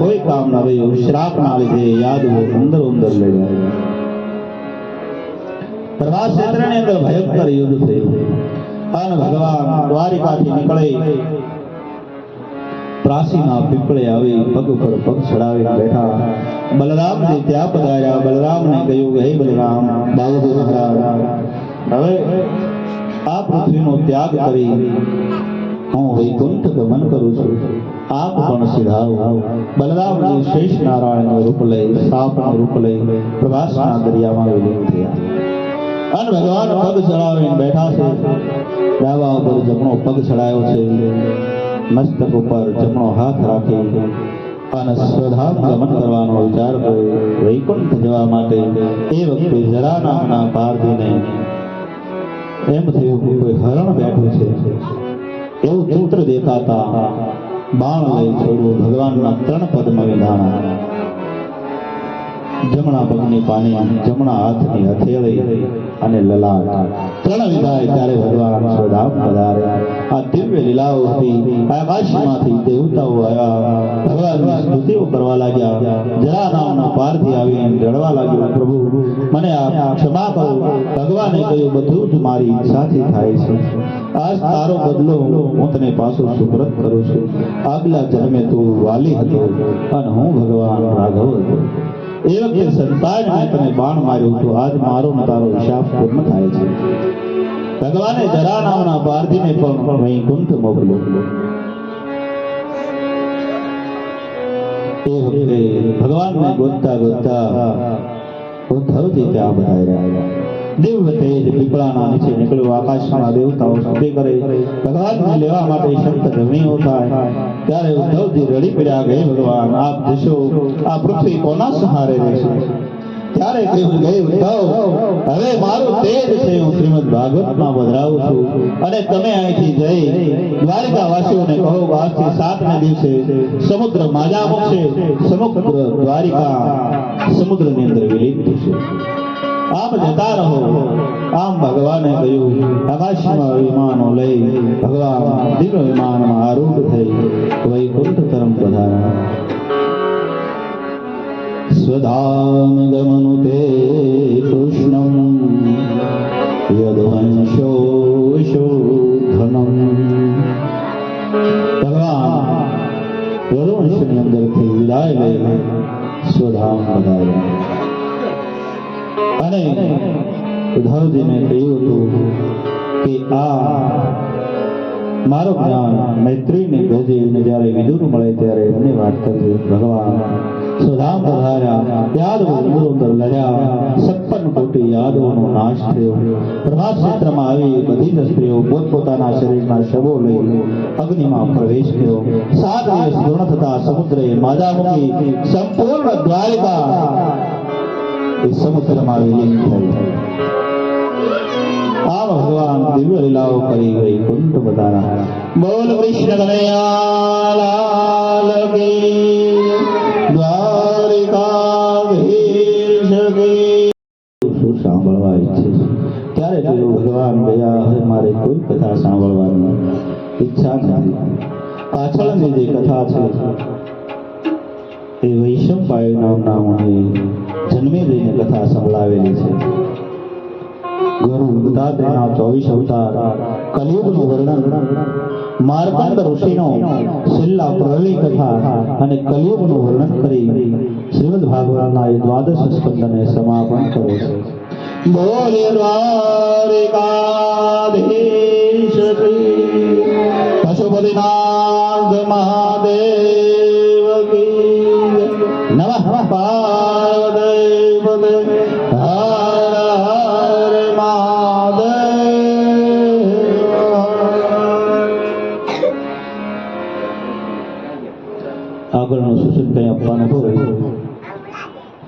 કોઈ કામ ન રહ્યું શ્રાપના લીધે યાદવો અંદર અંદર પીપળે આવી પગ ઉપર પગ ચડાવી બેઠા. બલરામજી ત્યાં પધાર્યા. બલરામને કહ્યું, હે બલરામ હવે આ પૃથ્વીનો ત્યાગ કરી. હું વૈકુંઠ ગમન કરું છું. આપ પણ સિધાવ બલરામજી શેષ નારાયણ રૂપ લઈ સાપ રૂપ લઈ, પ્રભાસના દરિયામાં વિલીન થયા. અને ભગવાન પગ ચડાવીને બેઠા છે. ડાબા ઉપર જમણો પગ ચડાયો છે. મસ્તક ઉપર જમણો હાથ રાખી અને સ્વધામ ગમન કરવાનો વિચાર કર્યો. વૈકુંઠ જવા માટે એ વખતે જરા નામના પારધીને એમ થયું કે કોઈ હરણ બેઠું છે. એવું પુત્ર દેખાતા બાણ લઈ છોડવું ભગવાનના ત્રણ પદમાં વિધાણા જમણા પગની પાની, જમણા હાથની હથેળી અને લલાટ. ત્રણ વિધાય ત્યારે ભગવાન સ્વધામ પધારે આ દિવ્ય લીલાઓ હતી આકાશમાંથી દેવતાઓ આવ્યા. ભગવાનની સ્તુતિઓ કરવા લાગ્યા. જરા નામના પારથી આવીને રડવા લાગ્યો, પ્રભુ, મને આપ ક્ષમા કરો. ભગવાને કહ્યું, બધું જ મારી ઈચ્છાથી થાય છે. આજ તારો બદલો હું તને પાછો સુપ્રત કરું છું. આગલા જન્મે તું વાલી હતો અને હું ભગવાન રાઘવ હતો. એ વખતે સંતાન મેં તને બાણ માર્યું તો આજ મારો ને તારો હિસાબ પૂર્ણ થાય છે. ભગવાને જરા નામના પારધીને પણ વૈકુંઠ મોકલ્યો. એ વખતે ભગવાનને ગોતતા ગોતતા ઉદ્ધવજી ત્યાં બધા રહ્યા. દિવ્ય તેજ પીપળાના નીચે નીકળ્યો. આકાશમાં દેવતાઓ સ્તુતિ કરે. ભગવાનને લેવા માટે સંત ધરણીઓ થાય. ત્યારે ઉદ્ધવજી રડી પડ્યા કે ભગવાન, આપ જશો. આ પૃથ્વી કોના સહારે રહેશે ત્યારે કહ્યું કે, ઉદ્ધવ, હવે મારું તેજ છે. હું શ્રીમદ ભાગવતમાં વધરાવું છું. અને તમે અહીંથી જઈ દ્વારિકા વાસીઓને કહો આજથી સાતના દિવસે સમુદ્ર માજા મૂકશે સમુદ્ર દ્વારિકા સમુદ્રની અંદર વિલીન થશે. આમ જતા રહો. આમ ભગવાને કહ્યું આકાશમાં વિમાનો લઈ ભગવાન દિવ્ય વિમાનમાં આરૂઢ થઈ વૈકુંઠ તરમ પધારા સ્વધામ ગમનુ તે કૃષ્ણમ, યદવંશો શોધનમ. ભગવાન યદવંશની અંદરથી વિદાય લઈ સ્વધામ પધાર્યા. અને ઉદ્ધવજીને કહ્યું હતું કે આ મારો જ્ઞાન મૈત્રીને ગજેને જ્યારે વિદુર મળે ત્યારે એમને વાત કરજો ભગવાન સુધામ પધાર્યા યાદવો અંદર લડ્યા છપ્પન કોટી યાદવોનો નાશ થયો પ્રભાસ ક્ષેત્રમાં આવી બધી સ્ત્રીઓ પોતપોતાના શરીરના શવો લઈ અગ્નિમાં પ્રવેશ કર્યો સાત દિવસ પૂર્ણ થતા સમુદ્રે માજા મૂકી સંપૂર્ણ દ્વારિકા એ સમુદ્રમાં વિલીન થઈ આ ભગવાન દિવ્ય લીલાઓ કરી ગઈ કુંઠ બતારા બોલ કૃષ્ણ કનૈયા ત્યારે ભગવાન મારે કોઈ કથા સાંભળવાની ઈચ્છા નથી. પાછળની જે કથા છે. એ વૈશંપાય નામના મને જન્મે લઈને કથા સંભળાવેલી છે. ગુરુ દત્તાત્રેયના ચોવીસ અવતાર, કલયુગનું વર્ણન, માર્કંડ ઋષિનો છેલ્લા પ્રલય કથા અને કલયુગનું વર્ણન કરી શ્રીમદ ભાગવતના એ દ્વાદશ સ્કંદને સમાપન કરે છે. બોલે દ્વારિકાધીશ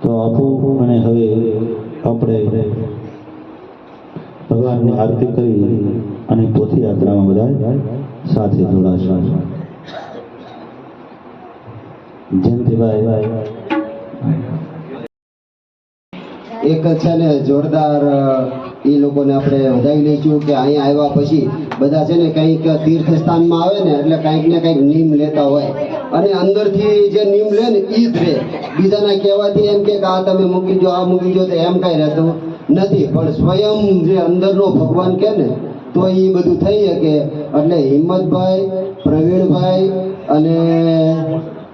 તો આપું અને હવે આપણે ભગવાનની આરતી કરી અને પોથી યાત્રામાં સાથે જોડાશું. જયંતિભાઈ. એક છે ને જોરદાર એ લોકોને આપણે વધાવી લઈશું કે અહીંયા આવ્યા પછી બધા છે ને કંઈક તીર્થ સ્થાનમાં આવે ને એટલે કંઈક ને કંઈક નીમ લેતા હોય. અને અંદરથી જે નીમ લે ને એ જ રહે બીજાના કહેવાથી એમ કે આ તમે મૂકી દો, આ મૂકી દો તો એમ કાંઈ રહેતું નથી. પણ સ્વયં જે અંદરનો ભગવાન કે ને, તો એ બધું થઈ શકે. એટલે હિંમતભાઈ, પ્રવીણભાઈ અને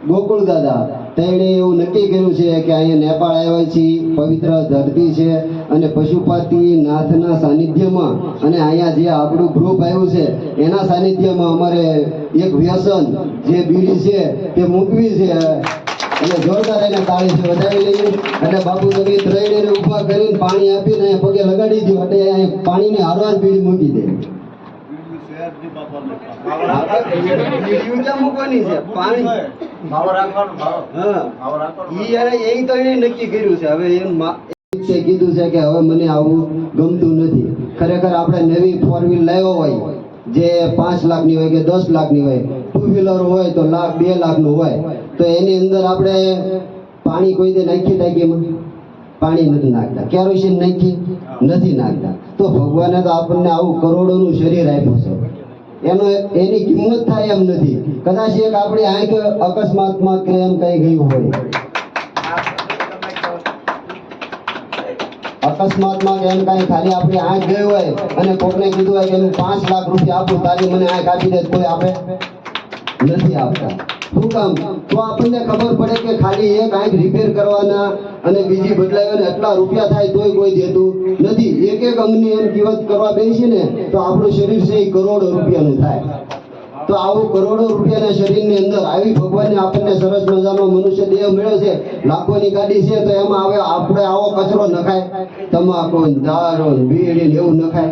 ગોકુળ દાદા તેણે એવું નક્કી કર્યું છે કે અહીંયા નેપાળ આવ્યા છીએ, પવિત્ર ધરતી છે અને પશુપતિ નાથના સાનિધ્યમાં અને અહીંયા જે આપણું ગ્રુપ આવ્યું છે, એના સાનિધ્યમાં અમારે એક વ્યસન જે બીડી છે તે મૂકવી છે. એટલે જોરદાર એને તાળી છે, વધારી લઈએ. એટલે બાપુ તમે ત્રણેયને ઊભા કરીને પાણી આપીને પગે લગાડી દો, એટલે પાણીની હારવાર બીડી મૂકી દે. બીડીયું લાખ મૂકવાની છે પાણી. હા. ઈ એને એ તો એને નક્કી કર્યું છે. હવે એમ કીધું છે કે હવે મને આવું ગમતું નથી. ખરેખર આપણે નવી ફોર વ્હીલ લાવ્યો હોય જે પાંચ લાખની હોય કે દસ લાખની હોય ટુ વ્હીલર હોય તો લાખ બે લાખનું હોય તો એની અંદર આપણે પાણી કોઈ દે નાખી ટાંકીમાં પાણી નથી નાખતા. કેરોસીન નાખી નથી નાખતા. તો ભગવાને તો આપણને આવું કરોડોનું શરીર આપ્યું છે. એનો એની કિંમત થાય એમ નથી. કદાચ એક આપણી આંખ અકસ્માતમાં કે એમ કઈ ગયું હોય. અકસ્માતમાં કે એમ કાંઈ ખાલી આપણી આંખ ગઈ હોય અને કોકને કીધું હોય કે હું પાંચ લાખ રૂપિયા આપું તારી મને આંખ આપી દે, કોઈ આપે? નથી આપતા. શું કામ તો આપણને ખબર પડે કે ખાલી એ કાંઈક રિપેર કરવાના અને બીજી બદલાવે અને એટલા રૂપિયા થાય તોય કોઈ દેતું નથી. એક એક અંગની એમ કિંમત કરવા બેસી ને, તો આપણું શરીર છે એ કરોડો રૂપિયાનું થાય. તો આવું કરોડો રૂપિયાના શરીરની અંદર આવી ભગવાનને આપણને સરસ મજાનો મનુષ્ય દેહ મળ્યો છે, લાખોની ગાડી છે, તો એમાં હવે આપણે આવો કચરો નખાય. તમાકુ દારૂ બીડી એવું નખાય.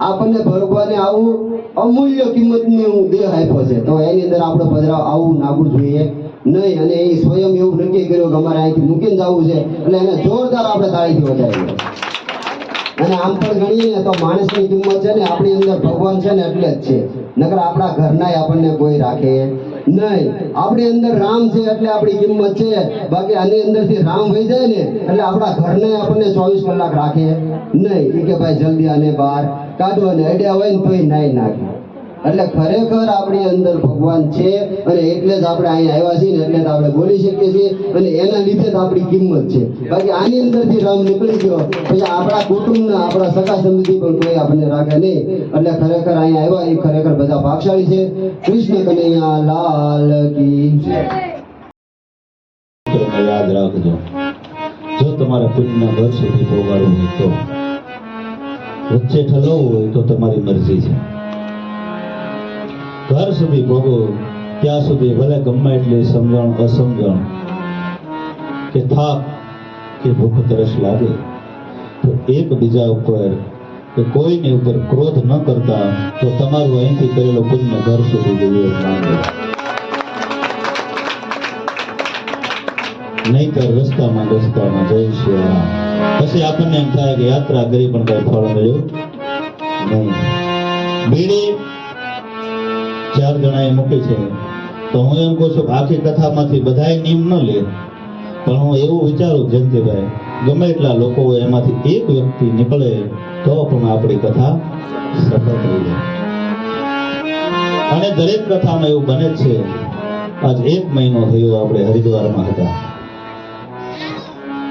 આપણને ભગવાને આવું અમૂલ્ય કિંમતની હું દેહ આપ્યો છે. તો એની અંદર આપણે પધરાવ આવું નાખવું જોઈએ. નહીં, અને એ સ્વયં એવું નક્કી કર્યું કે અમારે અહીંથી મૂકીને જવું છે. એટલે એને જોરદાર આપણે તાળીથી વધારીએ અને આમ પણ ગણીએ ને તો માણસની કિંમત છે ને આપણી અંદર ભગવાન છે ને એટલે જ છે. નકર આપણા ઘરનાય આપણને કોઈ રાખે નહીં. આપણી અંદર રામ છે એટલે આપણી કિંમત છે. બાકી આની અંદરથી રામ વહી જાય ને એટલે આપણા ઘરને આપણને ચોવીસ કલાક રાખે નહીં. કે ભાઈ જલ્દી આને બહાર કાઢો અને અડ્યા હોય ને તોય નાઈ નાખે. એટલે ખરેખર આપણી અંદર ભગવાન છે અને એટલે જ આપણે અહીંયા આવ્યા છીએ એટલે જ આપણે બોલી શકીએ છીએ અને એના લીધે જ આપણી કિંમત છે. બાકી આની અંદરથી રમ નીકળી ગયો, પછી આપણા કુટુંબના, આપણા સગા સંબંધી પણ કોઈ આપણને રાખે નહીં. એટલે ખરેખર અહીંયા આવ્યા, એ ખરેખર બધા ભાગશાળી છે. કૃષ્ણ કનૈયા, લાલ કી યાદ રાખજો, જો તમારા પુણ્યના ઘર સુધી પોગાડવું હોય તો. વચ્ચે ઠલવવું હોય તો તમારી મરજી છે. ઘર સુધી ભોગો ત્યાં સુધી ભલે ગમે એટલી સમજણ, અસમજણ, કે થાક, કે ભૂખ તરસ લાગે, તો એક બીજા ઉપર, કે કોઈની ઉપર ક્રોધ ન કરતા, તો તમારું અહીંથી કરેલો પુણ્ય ઘર સુધી દેવી માંગે નહીતર રસ્તામાં રસ્તામાં જય શ્રી રામ. પછી આપણને એમ થાય કે યાત્રા કરી પણ કઈ ફળ મળ્યું નહીં. બીડી ચાર જણાએ મૂકી છે. તો હું એમ કહું છું આખી કથામાંથી બધાએ નિયમ ન લે. પણ હું એવું વિચારું જયંતિભાઈ, ગમે એટલા લોકો એમાંથી એક વ્યક્તિ નીકળે તો પણ આપણી કથા સફળ થઈ જાય. અને દરેક કથામાં એવું બને છે. આજ એક મહિનો થયો આપણે હરિદ્વારમાં હતા.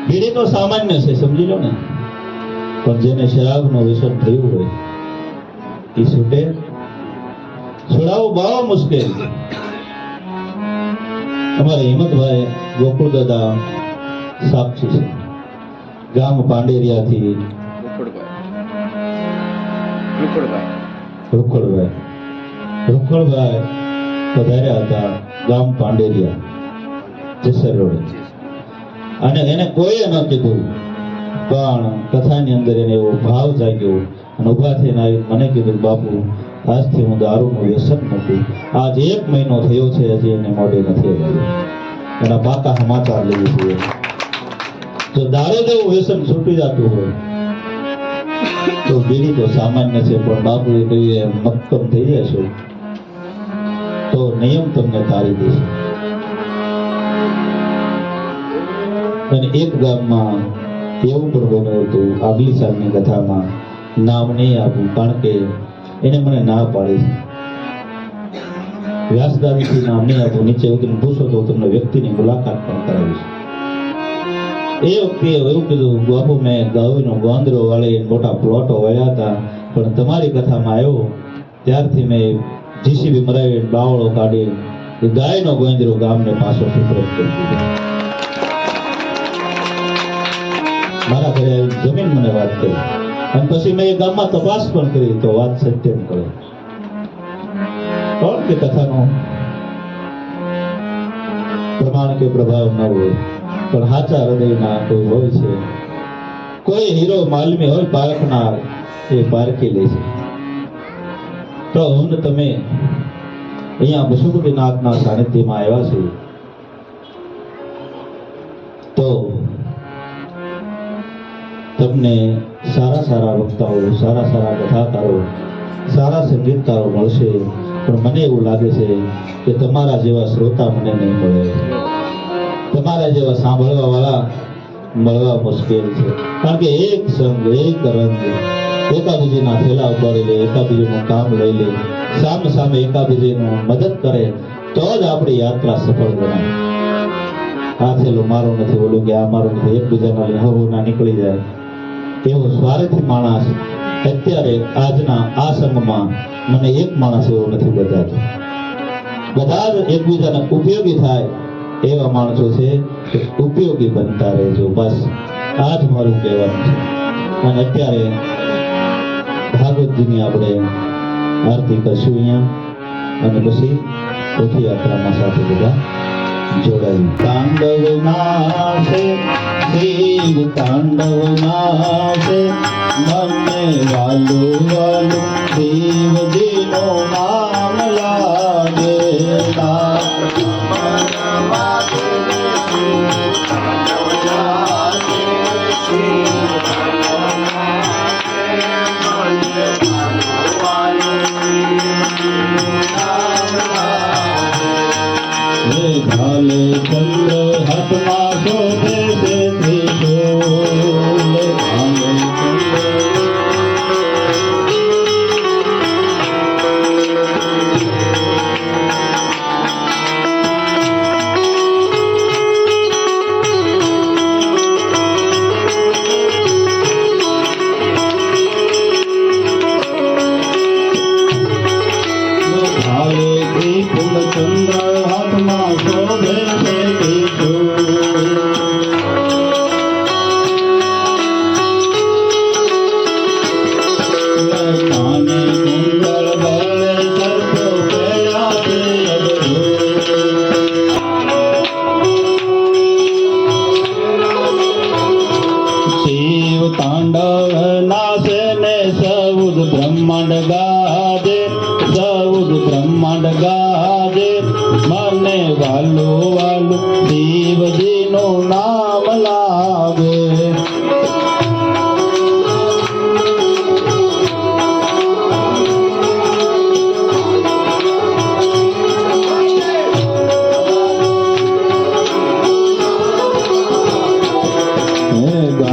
બીડી તો સામાન્ય છે સમજી લો ને. પણ જેને શરાબનું વ્યસન થયું હોય એ છૂટે. છોડાવવું બહુ મુશ્કેલ. છે અમારે હિંમતભાઈ ગોકુળ દાદા સાક્ષી છે. ગામ પાંડેરિયાથી. રૂખડભાઈ. રૂખડભાઈ. પધાર્યા હતા ગામ પાંડેરિયા જેસર રોડ. અને એને કોઈએ ન કીધું. પણ કથાની અંદર એને એવો ભાવ જાગ્યો અને ઊભા થઈને આવી મને કીધું, બાપુ, આજથી હું દારૂનું વ્યસન નથી. આજ એક મહિનો થયો છે, હજી એને મોડે નથી આવ્યું. એના પાકા સમાચાર લેવી જોઈએ જો દારૂ જેવું વ્યસન છૂટી જતું હોય. તો બીડી તો સામાન્ય છે, પણ બાપુએ કહ્યું એમ મક્કમ થઈ જશો તો નિયમ તમને તારી દેશે અને એક ગામમાં એવું પણ બન્યું હતું, આગલી સાલની કથામાં, નામ નહીં આપું, કારણ કે એને મને ના પાડી વ્યાસદાદીથી નામ નહીં આપું, નીચે ઉતરીને પૂછો તો તમને વ્યક્તિની મુલાકાત પણ કરાવીશ. એ વખતે એવું કીધું, બાપુ, મેં ગાવીનો ગોંદરો વાળી મોટા પ્લોટો વાળ્યા હતા, પણ તમારી કથામાં આવ્યો. ત્યારથી મેં જીસીબી મરાવી બાવળો કાઢી ગાયનો ગોંદરો ગામને પાછો સુપ્રત કરી દીધો. મારા ઘરે જમીન મને વાત કરી. અને પછી મેં ગામમાં તપાસ પણ કરી તો વાત સત્ય કરે કોણ કે કથાનો? પ્રમાણ કે પ્રભાવ ન હોય, પણ સાચા હૃદયના કોઈ હોય છે. કોઈ હીરો માલમી હોય, પારખનાર એ પારખી લે છે. તો હું તમે અહીંયા નાથના સાનિધ્યમાં આવ્યા છે તમને સારા સારા વક્તાઓ, સારા સારા કથાકારો, સારા સંગીતકારો મળશે. પણ મને એવું લાગે છે કે તમારા જેવા શ્રોતા મને નહીં મળે. તમારા જેવા સાંભળવા વાળા મળવા મુશ્કેલ છે. કારણ કે એક સંગ, એક રંગ, એકાબીજીના થેલા ઉપાડી લે, એકાબીજીનું કામ લઈ લે, સામે સામે એકાબીજીનું મદદ કરે, તો જ આપણી યાત્રા સફળ ગણાય. આ થેલું મારું નથી, ઓલું કે આ મારું નથી, એકબીજાના ના નીકળી જાય. એવો સ્વાર્થી માણસ અત્યારે આજના આ સંઘમાં મને એક માણસ એવો નથી બતાતો બધા જ એકબીજાને ઉપયોગી થાય એવા માણસો છે ઉપયોગી બનતા રહેજો, બસ. આ જ મારું કહેવાનું છે. અને અત્યારે ભાગવતજીની આપણે આરતી કરશું અહીંયા. અને પછી રથયાત્રામાં સાથે બધા. જોડાયું તાંડવ નાશે શિવ તાંડવ નાશે મને વાલુ વાલુ શિવજીનું નામ લાગે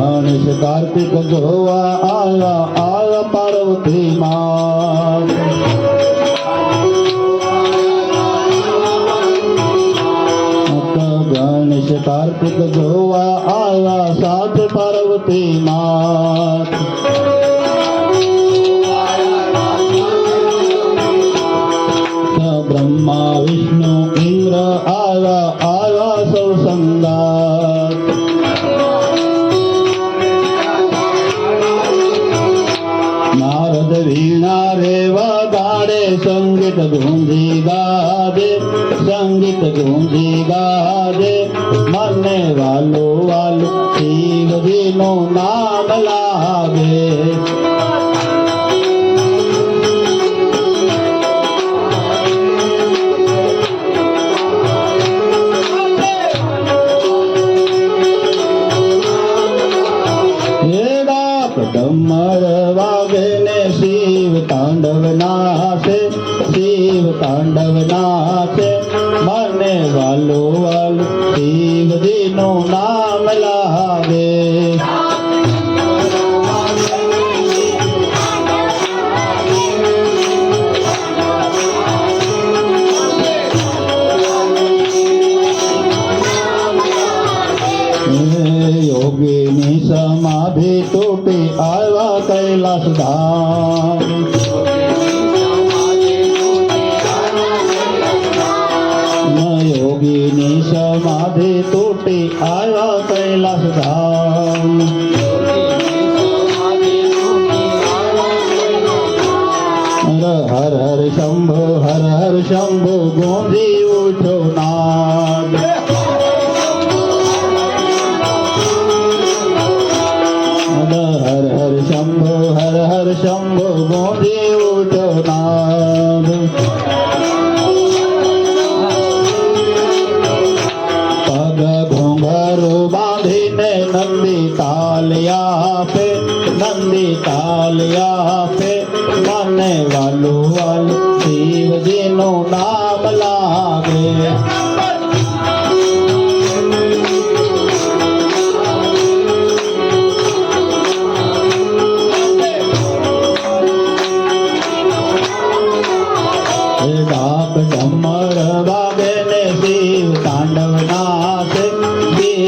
ગણેશ કાર્તિક જોવા આયા આયા પાર્વતી માં ગણેશ કાર્તિક જોવા આયા સાથે પાર્વતી માં શિવ તાંડવ નાશે શિવ તાંડવ નાશે મને વાલો વાલ શિવજીનું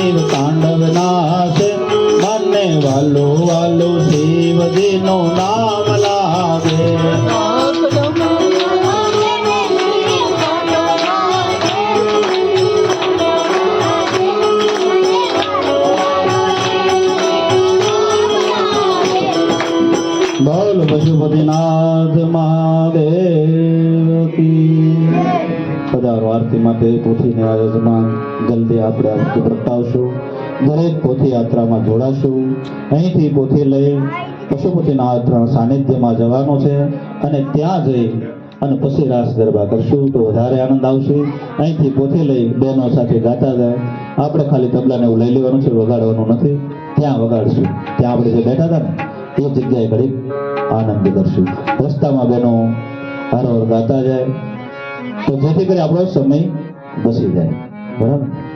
શિવ તાંડવ નાશ. મને વાલો વાલો શિવજીનું નામ જલ્દી આપણે આરતી પ્રગટાવશું. દરેક પોથી યાત્રામાં જોડાશું. અહીંથી પોથી લઈ પશુપતિનાથ સાનિધ્યમાં જવાનો છે અને ત્યાં જઈ અને પછી રાસ ગરબા કરશું તો વધારે આનંદ આવશે. અહીંથી પોથી લઈ બહેનો સાથે ગાતા જાય. આપણે ખાલી તબલાને એવું લઈ લેવાનું છે, વગાડવાનું નથી. ત્યાં વગાડશું. ત્યાં આપણે જે બેઠા હતા ને, એ જગ્યાએ ઘડી આનંદ કરશું. રસ્તામાં બહેનો હરોહર ગાતા જાય. તો જેથી કરી આપણો સમય બસી જાય. Ja.